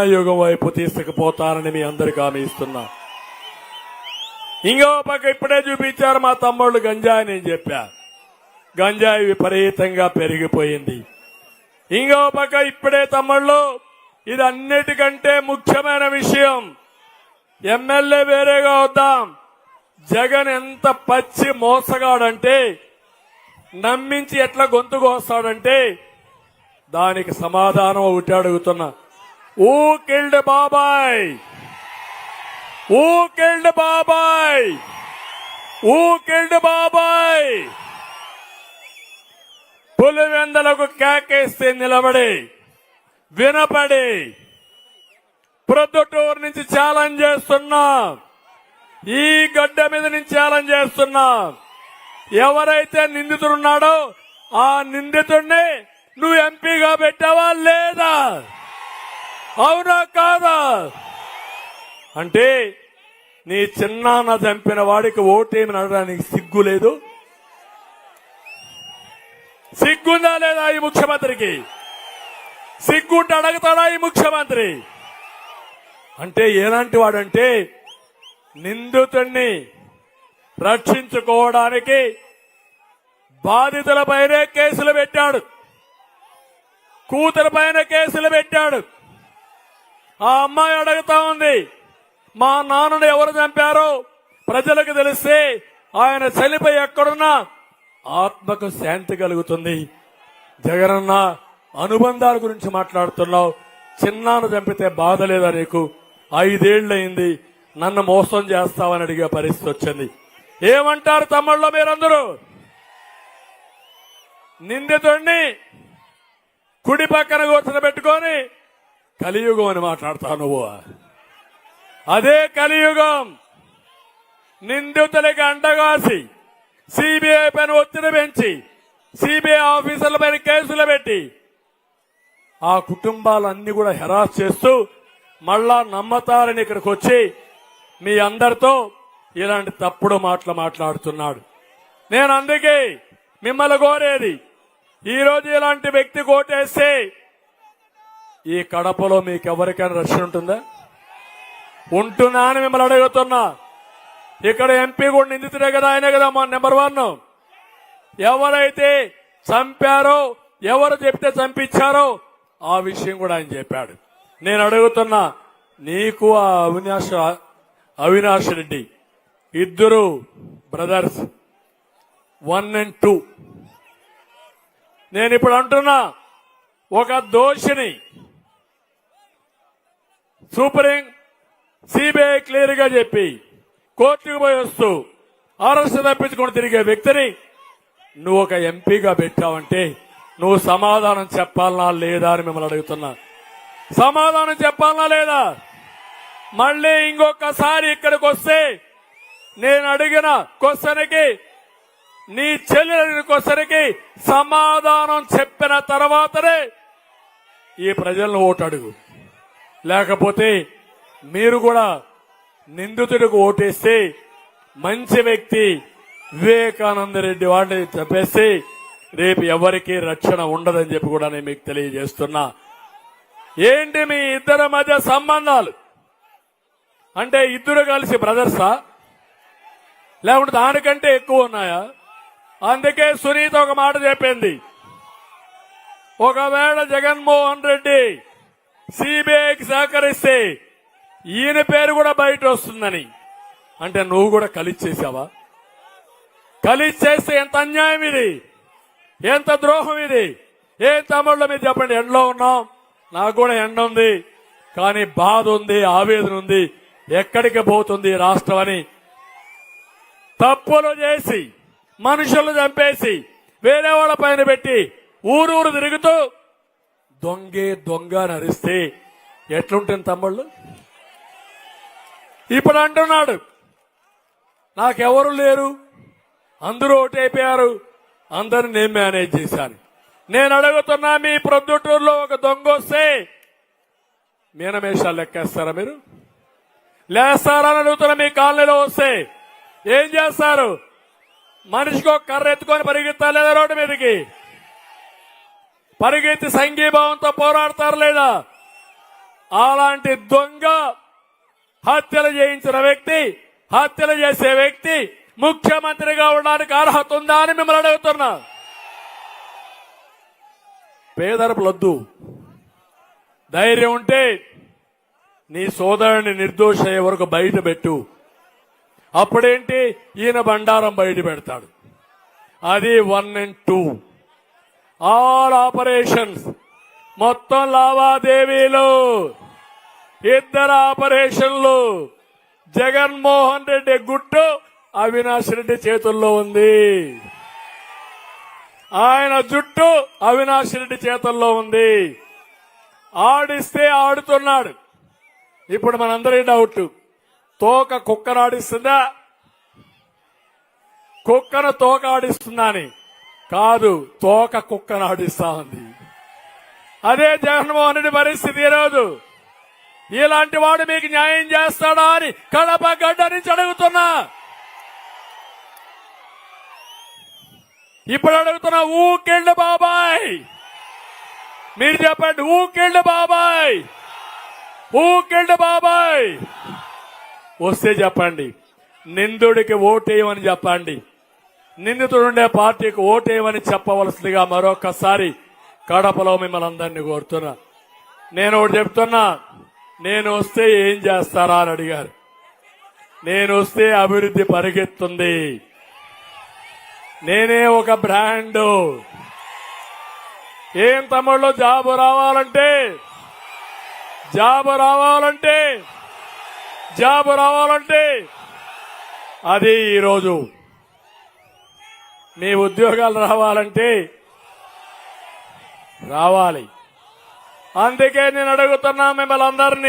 యుగం వైపు తీసుకుపోతానని మీ అందరికి హామీ ఇస్తున్నా. ఇంకో పక్క ఇప్పుడే చూపించారు మా తమ్ముళ్ళు గంజాయి నేను చెప్పా. గంజాయి విపరీతంగా పెరిగిపోయింది. ఇంకో పక్క ఇప్పుడే తమ్ముళ్ళు ఇది అన్నిటికంటే ముఖ్యమైన విషయం ఎమ్మెల్యే వేరేగా వద్దాం. జగన్ ఎంత పచ్చి మోసగాడంటే నమ్మించి ఎట్లా గొంతు కోస్తాడంటే దానికి సమాధానం ఒకటి అడుగుతున్నా. ఊ కిల్డ్ బాబాయ్ ఊ కిల్డ్ బాబాయ్ ఊ కిల్డ్ బాబాయ్ పులివెందలకు కేకేస్తే నిలబడి వినపడి. ప్రొద్దుటూరు నుంచి ఛాలెంజ్ చేస్తున్నా. ఈ గడ్డ మీద నుంచి ఛాలెంజ్ చేస్తున్నా. ఎవరైతే నిందితుడున్నాడో ఆ నిందితుడిని నువ్వు ఎంపీగా పెట్టావా లేదా? అవునా కాదా? అంటే నీ చిన్నాన్న చంపిన వాడికి ఓటేమి నడడానికి సిగ్గు లేదు? సిగ్గుందా లేదా ఈ ముఖ్యమంత్రికి? సిగ్గుంటే అడగతాడా ఈ ముఖ్యమంత్రి? అంటే ఎలాంటి వాడంటే నిందితుణ్ణి రక్షించుకోవడానికి బాధితులపైనే కేసులు పెట్టాడు. కూతురు పైన కేసులు పెట్టాడు. ఆ అమ్మాయి అడుగుతా ఉంది మా నాన్నను ఎవరు చంపారో ప్రజలకు తెలిస్తే ఆయన చనిపోయి ఎక్కడున్నా ఆత్మకు శాంతి కలుగుతుంది. జగనన్న అనుబంధాల గురించి మాట్లాడుతున్నావు. చిన్నాను చంపితే బాధ లేదా నీకు? ఐదేళ్ళయింది నన్ను మోసం చేస్తావని అడిగే పరిస్థితి వచ్చింది. ఏమంటారు తమ్ముళ్ళు మీరందరూ? నిందితుడిని కుడి పక్కన కూర్చొని పెట్టుకొని కలియుగం అని మాట్లాడతావు నువ్వు. అదే కలియుగం. నిందితులకి అండగాసి సిబిఐ పైన ఒత్తిడి పెంచి సిబిఐ ఆఫీసర్ల పైన కేసులు పెట్టి ఆ కుటుంబాలన్నీ కూడా హెరాస్ చేస్తూ మళ్ళా నమ్మతారని ఇక్కడికి వచ్చి మీ అందరితో ఇలాంటి తప్పుడు మాటలు మాట్లాడుతున్నాడు. నేను అందుకే మిమ్మల్ని కోరేది ఈరోజు ఇలాంటి వ్యక్తి కోటేస్తే ఈ కడపలో మీకు ఎవరికైనా రక్షణ ఉంటుందా ఉంటున్నా అని మిమ్మల్ని అడుగుతున్నా. ఇక్కడ ఎంపీ కూడా నిందితుడే కదా ఆయన కదా మా నెంబర్ వన్. ఎవరైతే చంపారో ఎవరు చెప్తే చంపించారో ఆ విషయం కూడా ఆయన చెప్పాడు. నేను అడుగుతున్నా నీకు ఆ అవినాష్ అవినాష్ రెడ్డి ఇద్దరు బ్రదర్స్ వన్ అండ్ టూ. నేను ఇప్పుడు అంటున్నా ఒక దోషిని సూపరింగ్ సిబిఐ క్లియర్గా చెప్పి కోర్టుకు పోయి వస్తూ అరెస్ట్ తప్పించుకొని తిరిగే వ్యక్తిని నువ్వు ఒక ఎంపీగా పెట్టావంటే నువ్వు సమాధానం చెప్పాలనా లేదా అని మిమ్మల్ని అడుగుతున్నా. సమాధానం చెప్పాలనా లేదా? మళ్ళీ ఇంకొకసారి ఇక్కడికి వస్తే నేను అడిగిన క్వశ్చన్కి నీ చెల్లి క్వశ్చన్కి సమాధానం చెప్పిన తర్వాతనే ఈ ప్రజలను ఓటు అడుగు. లేకపోతే మీరు కూడా నిందితుడికి ఓటేస్తే మంచి వ్యక్తి వివేకానంద రెడ్డి వాడిని చెప్పేసి రేపు ఎవరికి రక్షణ ఉండదని చెప్పి కూడా నేను మీకు తెలియజేస్తున్నా. ఏంటి మీ ఇద్దరి మధ్య సంబంధాలు? అంటే ఇద్దరు కలిసి బ్రదర్సా? లేకుంటే దానికంటే ఎక్కువ ఉన్నాయా? అందుకే సునీత ఒక మాట చెప్పింది. ఒకవేళ జగన్మోహన్ రెడ్డి సిబిఐకి సహకరిస్తే ఈయన పేరు కూడా బయట వస్తుందని. అంటే నువ్వు కూడా కలిసి చేసావా? కలిసి చేస్తే ఎంత అన్యాయం ఇది? ఎంత ద్రోహం ఇది? ఏం తమిళలో మీరు చెప్పండి ఎండలో ఉన్నాం. నాకు కూడా ఎండ ఉంది. కానీ బాధ ఉంది ఆవేదన ఉంది. ఎక్కడికి పోతుంది రాష్ట్రం అని తప్పులు చేసి మనుషులు చంపేసి వేరే వాళ్ళ పైన పెట్టి ఊరూరు తిరుగుతూ దొంగే దొంగ అని అరిస్తే ఎట్లుంటుంది తమ్ముళ్ళు? ఇప్పుడు అంటున్నాడు నాకెవరు లేరు అందరూ ఓటైపోయారు అందరిని నేను మేనేజ్ చేశాను. నేను అడుగుతున్నా మీ ప్రొద్దుటూరులో ఒక దొంగ వస్తే మీనమేషాలు లెక్కేస్తారా మీరు? లేస్తారా అని అడుగుతున్నా మీ కాలనీలో వస్తే ఏం చేస్తారు? మనిషికి ఒక కర్ర ఎత్తుకొని పరిగెత్తాలి లేదా రోడ్డు మీదకి? పరిగెత్తి సంఘీభావంతో పోరాడతారు లేదా? అలాంటి దొంగ హత్యలు చేయించిన వ్యక్తి హత్యలు చేసే వ్యక్తి ముఖ్యమంత్రిగా ఉండడానికి అర్హత ఉందా అని మిమ్మల్ని అడుగుతున్నా. పేదరపులొద్దు ధైర్యం ఉంటే నీ సోదరుని నిర్దోష అయ్యే వరకు బయట పెట్టు. అప్పుడేంటి? ఈయన బండారం బయట పెడతాడు. అది one and two. All operations. మొత్తం లావాదేవీలు ఇద్దరు ఆపరేషన్లు జగన్మోహన్ రెడ్డి గుట్టు అవినాష్ రెడ్డి చేతుల్లో ఉంది. ఆయన జుట్టు అవినాష్ రెడ్డి చేతుల్లో ఉంది. ఆడిస్తే ఆడుతున్నాడు. ఇప్పుడు మనందరి డౌట్ తోక కుక్కరాడిస్తుందా కుక్కను తోక ఆడిస్తుందా అని. కాదు తోక కుక్క నాడిస్తా ఉంది అదే జగన్మోహన్ రెడ్డి పరిస్థితి ఈరోజు. ఇలాంటి వాడు మీకు న్యాయం చేస్తాడా అని కడప గడ్డ నుంచి అడుగుతున్నా. ఇప్పుడు అడుగుతున్నా ఊకెళ్ళు బాబాయ్. మీరు చెప్పండి ఊకెళ్ళు బాబాయ్. ఊకెళ్ళు బాబాయ్. వస్తే చెప్పండి నిందుడికి ఓటేయమని చెప్పండి. నిందితుడుండే పార్టీకి ఓటేయమని చెప్పవలసిందిగా మరొకసారి కడపలో మిమ్మల్ని అందరినీ కోరుతున్నా. నేను ఒకటి చెప్తున్నా నేను వస్తే ఏం చేస్తారా అని అడిగారు. నేను వస్తే అభివృద్ధి పరిగెత్తుంది. నేనే ఒక బ్రాండ్. ఏం తమిళ్ళో జాబు రావాలంటే జాబు రావాలంటే జాబు రావాలంటే అది ఈరోజు. మీ ఉద్యోగాలు రావాలంటే రావాలి. అందుకే నేను అడుగుతున్నా మిమ్మల్ని అందరినీ.